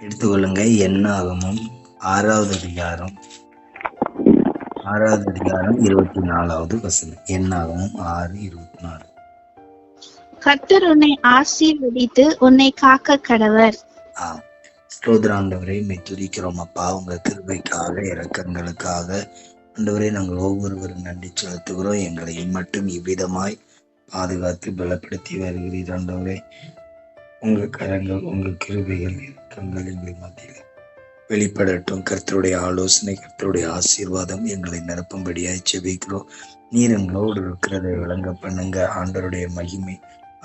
எடுத்துக்கொள்ளுங்க. எண்ணாகமும் ஆறாவது அதிகாரம் ஆறாவது அதிகாரம் இருபத்தி நாலாவது வசனம் எண்ணாகமும் ஆறு இருபத்தி நாலு கர்த்தர் உன்னை ஆசீர்வதித்து உன்னை காக்க கடவர். ஆ ஸ்தோத்திராண்டவரை துதிக்கிறோம் அப்பா. உங்க கிருபைக்காக இரக்கங்களுக்காக ஆண்டவரே நாங்கள் ஒவ்வொருவரும் நன்றி செலுத்துகிறோம். எங்களை மட்டும் இவ்விதமாய் பாதுகாத்து பலப்படுத்தி வருகிறீர் ஆண்டவரே. உங்க கரங்கள் உங்க கிருபைகள் மாற்றங்கள் எங்கள் மத்தியில் வெளிப்படட்டும். கர்த்தருடைய ஆலோசனை கர்த்தருடைய ஆசீர்வாதம் எங்களை நிரப்பும்படியாய் செபிக்கிறோம் நீர் எங்களோடு இருக்கிறதை விளங்க பண்ணுங்க. ஆண்டருடைய மகிமை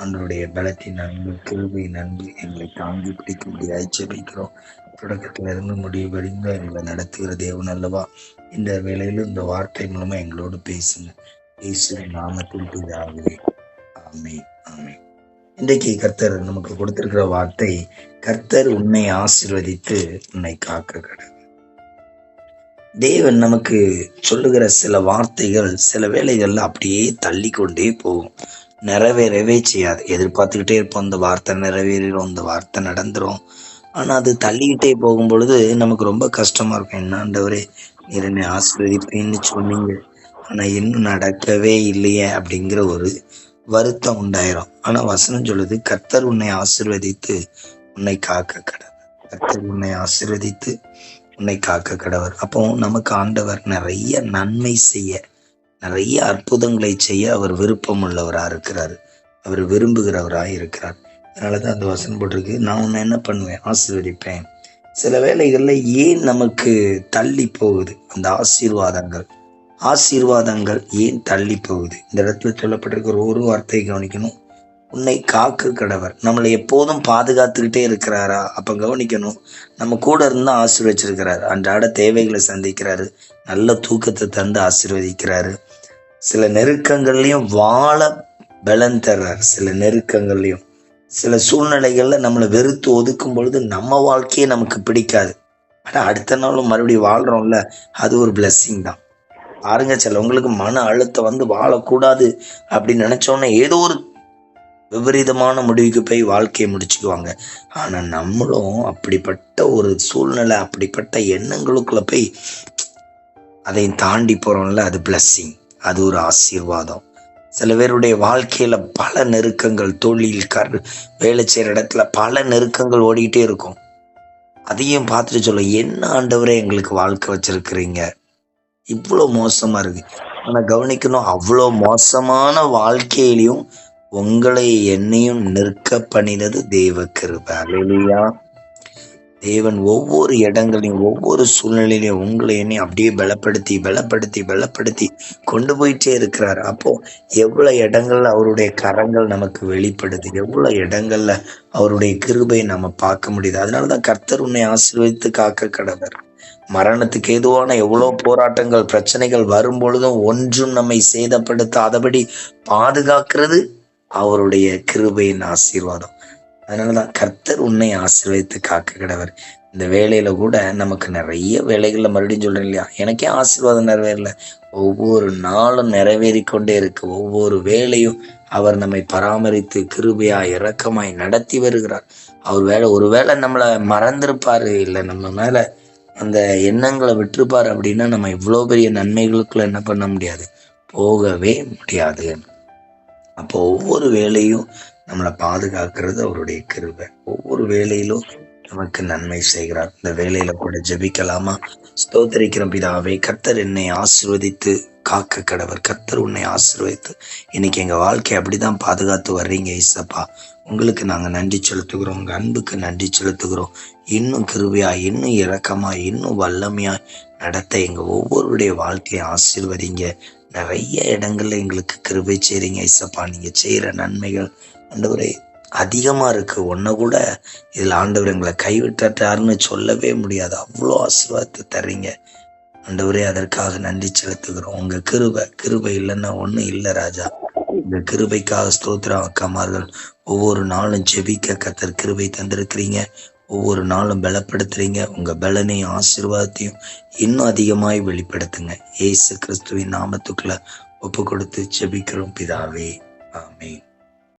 ஆண்டருடைய பலத்தின் அன்பு கிருபை நன்கு எங்களை தாங்கி பிடிக்கும்படியாய் செபிக்கிறோம் தொடக்கத்தில் இருந்து முடிவு வரைந்து எங்களை நடத்துகிற தேவன் அல்லவா? இந்த வேளையிலும் இந்த வார்த்தை மூலமா எங்களோடு பேசுங்க. இயேசுவின் நாமத்தில் பிதாவே. ஆமே ஆமே இன்றைக்கு கர்த்தர் நமக்கு கொடுத்திருக்கிற வார்த்தை கர்த்தர் உன்னை ஆசிர்வதித்து உன்னை காக்க கடவுள் தேவன் நமக்கு சொல்லுகிற சில வார்த்தைகள் சில வேளைகள்ல அப்படியே தள்ளி கொண்டே போகும். நிறைவேறவே செய்யாது. எதிர்பார்த்துக்கிட்டே இருப்போம் இந்த வார்த்தை நிறைவேறிடும் இந்த வார்த்தை நடந்துரும். ஆனா அது தள்ளிக்கிட்டே போகும் பொழுது நமக்கு ரொம்ப கஷ்டமா இருக்கும். என்னாண்டவரே நீர் என்னை ஆசிர்வதிப்பேன்னு சொன்னீங்க. ஆனா இன்னும் நடக்கவே இல்லையே அப்படிங்கிற ஒரு வருத்தம் உண்டாயிரும். ஆனா வசனம் சொல்லுது கர்த்தர் உன்னை ஆசீர்வதித்து உன்னை காக்க கடவர். கர்த்தர் உன்னை ஆசிர்வதித்து உன்னை காக்க கடவர். அப்போ நமக்கு ஆண்டவர் நிறைய நன்மை செய்ய நிறைய அற்புதங்களை செய்ய அவர் விருப்பம் உள்ளவராக இருக்கிறார். அவர் விரும்புகிறவராக இருக்கிறார். அதனாலதான் அந்த வசனம் போட்டிருக்கு. நான் உன்னை என்ன பண்ணுவேன்? ஆசீர்வதிப்பேன். சில வேளைகளில் ஏன் நமக்கு தள்ளி போகுது? அந்த ஆசீர்வாதங்கள். ஆசீர்வாதங்கள் ஏன் தள்ளி போகுது இந்த இடத்துல சொல்லப்பட்டிருக்கிற ஒரு வார்த்தையை கவனிக்கணும். உன்னை காக்கு கடவர். நம்மளை எப்போதும் பாதுகாத்துக்கிட்டே இருக்கிறாரா? அப்போ கவனிக்கணும். நம்ம கூட இருந்து ஆசீர்வச்சிருக்கிறாரு. அன்றாட தேவைகளை சந்திக்கிறாரு. நல்ல தூக்கத்தை தந்து ஆசீர்வதிக்கிறாரு. சில நெருக்கங்கள்லையும் வாழ பலன் தர்றாரு. சில நெருக்கங்கள்லையும். சில சூழ்நிலைகளில் நம்மளை வெறுத்து ஒதுக்கும் பொழுது நம்ம வாழ்க்கையே நமக்கு பிடிக்காது. ஆனால் அடுத்த நாளும் மறுபடியும் வாழ்கிறோம்ல அது ஒரு பிளெஸ்ஸிங் தான். பாருங்க சிலவங்களுக்கு மன அழுத்தம் வந்து வாழக்கூடாது அப்படின்னு நினைச்சோன்னே ஏதோ ஒரு விபரீதமான முடிவுக்கு போய் வாழ்க்கையை முடிச்சுக்குவாங்க. ஆனால் நம்மளும் அப்படிப்பட்ட ஒரு சூழ்நிலை அப்படிப்பட்ட எண்ணங்களுக்குள்ள போய் அதையும் தாண்டி போகிறோம்ல அது பிளஸ்ஸிங் அது ஒரு ஆசீர்வாதம். சில பேருடைய வாழ்க்கையில பல நெருக்கங்கள் தொழில் கர் வேலை செய்கிற இடத்துல பல நெருக்கங்கள் ஓடிக்கிட்டே இருக்கும். அதையும் பார்த்துட்டு சொல்ல என்ன ஆண்டவரே எங்களுக்கு வாழ்க்கை வச்சிருக்கிறீங்க? இவ்வளோ மோசமா இருக்கு. ஆனா கவனிக்கணும் அவ்வளோ மோசமான வாழ்க்கையிலையும் உங்களை என்னையும் நிற்க பண்ணினது தேவ கிருபை. அல்லேலூயா தேவன் ஒவ்வொரு இடங்களையும் ஒவ்வொரு சூழ்நிலையிலையும் உங்களை என்னையும் அப்படியே பலப்படுத்தி பலப்படுத்தி பலப்படுத்தி கொண்டு போயிட்டே இருக்கிறார். அப்போ எவ்வளவு இடங்கள்ல அவருடைய கரங்கள் நமக்கு வெளிப்படுது எவ்வளவு இடங்கள்ல அவருடைய கிருபை நம்ம பார்க்க முடியுது. அதனாலதான் கர்த்தர் உன்னை ஆசீர்வதித்து காக்க கடவர். மரணத்துக்கு ஏதுவான எவ்வளோ போராட்டங்கள் பிரச்சனைகள் வரும் பொழுதும் ஒன்றும் நம்மை சேதப்படுத்தாதபடி பாதுகாக்கிறது அவருடைய கிருபையின் ஆசீர்வாதம். அதனாலதான் கர்த்தர் உன்னை ஆசீர்வதித்து காக்க கிடவர் இந்த வேலையில கூட நமக்கு நிறைய வேலைகள்ல மறுபடியும் சொல்றேன் இல்லையா? எனக்கே ஆசீர்வாதம் நிறைவேறல. ஒவ்வொரு நாளும் நிறைவேறி கொண்டே இருக்கு. ஒவ்வொரு வேலையும் அவர் நம்மை பராமரித்து கிருபையாய் இரக்கமாய் நடத்தி வருகிறார். அவர் வேலை ஒருவேளை நம்மளை மறந்திருப்பாரு. இல்லை நம்ம மேல அந்த எண்ணங்களை விட்டுருப்பாரு அப்படின்னா நம்ம இவ்வளோ பெரிய நன்மைகளுக்குள்ள என்ன பண்ண முடியாது? போகவே முடியாது. அப்போ ஒவ்வொரு வேலையும் நம்மளை பாதுகாக்கிறது அவருடைய கிருபை. ஒவ்வொரு வேலையிலும் நமக்கு நன்மை செய்கிறார். இந்த வேலையில கூட ஜெபிக்கலாமா? ஸ்தோத்திரிக்கிற பிதாவே கத்தர் என்னை ஆசிர்வதித்து காக்க கடவர். கத்தர் உன்னை ஆசீர்வதித்து இன்னைக்கு எங்க வாழ்க்கை அப்படிதான் பாதுகாத்து வர்றீங்க இசப்பா உங்களுக்கு நாங்க நன்றி செலுத்துகிறோம் உங்க அன்புக்கு நன்றி செலுத்துகிறோம். இன்னும் கிருபையா இன்னும் இரக்கமா இன்னும் வல்லமையா நடத்த எங்க ஒவ்வொருடைய வாழ்க்கையை ஆசிர்வதிங்க. நிறைய இடங்கள்ல எங்களுக்கு கிருபை செய்றீங்க ஐசப்பா நீங்க செய்யற நன்மைகள் ஆண்டவரே அதிகமாக இருக்கு. ஒன்றை கூட இதில் ஆண்டவர் எங்களை கைவிட்டாருன்னு சொல்லவே முடியாது. அவ்வளோ ஆசீர்வாதத்தை தர்றீங்க. ஆண்டவரே அதற்காக நன்றி செலுத்துகிறோம். உங்க கிருபை கிருபை இல்லைன்னா ஒன்றும் இல்லை ராஜா. இந்த கிருபைக்காக ஸ்தோத்திரம் அக்கமார்கள் ஒவ்வொரு நாளும் ஜெபிக்க கத்தர் கிருபை தந்திருக்கிறீங்க. ஒவ்வொரு நாளும் பலப்படுத்துறீங்க. உங்க பலனையும் ஆசீர்வாதத்தையும் இன்னும் அதிகமாய் வெளிப்படுத்துங்க. ஏசு கிறிஸ்துவின் நாமத்துக்குள்ள ஒப்பு கொடுத்து ஜெபிக்கிறோம் பிதாவே. ஆமீன்.